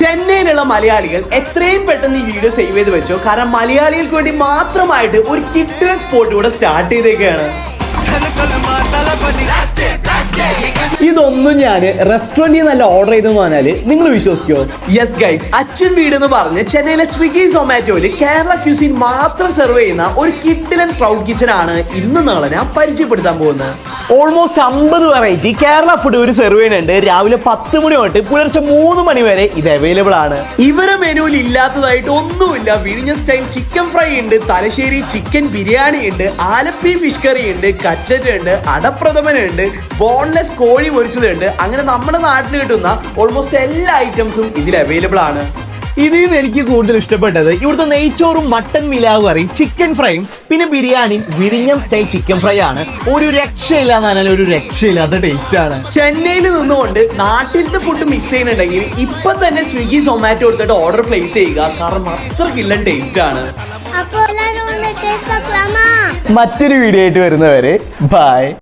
ചെന്നൈയിലുള്ള മലയാളികൾ എത്രയും പെട്ടെന്ന് ഈ വീഡിയോ സേവ് ചെയ്ത് വെച്ചോ. കാരണം മലയാളികൾക്ക് വേണ്ടി മാത്രമായിട്ട് ഒരു കിട്ടുക സ്പോട്ട് ഇവിടെ സ്റ്റാർട്ട് ചെയ്തേക്കാണ്. ഇതൊന്നും ഞാൻ റെസ്റ്റോറന്റിൽ നല്ല ഓർഡർ ചെയ്തെന്ന് പറഞ്ഞാൽ നിങ്ങൾ വിശ്വസിക്കോ? യെസ് ഗൈസ് അച്ഛൻ വീട് എന്ന് പറഞ്ഞ് ചെന്നൈയിലെ സ്വിഗ്ഗി സൊമാറ്റോയിൽ കേരള ക്യൂസിൻ മാത്രം സെർവ് ചെയ്യുന്ന ഒരു കിട്ടിലൻ ക്രൗഡ് കിച്ചൺ ആണ് ഇന്ന് നാളെ ഞാൻ പരിചയപ്പെടുത്താൻ പോകുന്നത്. ഓൾമോസ്റ്റ് അമ്പത് വെറൈറ്റി കേരള ഫുഡ് ഒരു സെർവ് ചെയ്യുന്നുണ്ട് രാവിലെ പത്ത് മണി തൊട്ട് പുലർച്ചെ മൂന്ന് മണി വരെ ഇത് അവൈലബിൾ ആണ്. ഇവരെ മെനുവിൽ ഇല്ലാത്തതായിട്ട് ഒന്നുമില്ല. വിഴിഞ്ഞ സ്റ്റൈൽ ചിക്കൻ ഫ്രൈ ഉണ്ട് തലശ്ശേരി ചിക്കൻ ബിരിയാണി ഉണ്ട് ആലപ്പി ഫിഷ് കറി ഉണ്ട് കട്ട്ലറ്റ് ഉണ്ട് അടപ്രഥമൻ ഉണ്ട് ബോൺലെസ് കോഴി പൊരിച്ചതുണ്ട് അങ്ങനെ നമ്മുടെ നാട്ടിൽ കിട്ടുന്ന ഓൾമോസ്റ്റ് എല്ലാ ഐറ്റംസും ഇതിൽ അവൈലബിൾ ആണ്. ഇതിൽ നിന്ന് എനിക്ക് കൂടുതൽ ഇഷ്ടപ്പെട്ടത് ഇവിടുത്തെ നെയ്ച്ചോറും മട്ടൻ മിലാവ് കറിയും ചിക്കൻ ഫ്രൈയും പിന്നെ biryani Virinjam style chicken fry ആണ്. ഒരു രക്ഷയില്ല എന്ന് പറഞ്ഞാൽ ഒരു രക്ഷയില്ലാത്ത ടേസ്റ്റ് ആണ്. ചെന്നൈയിൽ നിന്നുകൊണ്ട് നാട്ടിലത്തെ ഫുഡ് മിസ് ചെയ്യുന്നുണ്ടെങ്കിൽ ഇപ്പൊ തന്നെ സ്വിഗ്ഗി സൊമാറ്റോ എടുത്തിട്ട് ഓർഡർ പ്ലേസ് ചെയ്യുക. കാരണം അത്ര കില്ലൻ ടേസ്റ്റ് ആണ്. അപ്പോൾ എല്ലാവരും ടേസ്റ്റ് നോക്കലാമാ മറ്റൊരു വീഡിയോ ആയിട്ട് വരുന്നവരെ ബൈ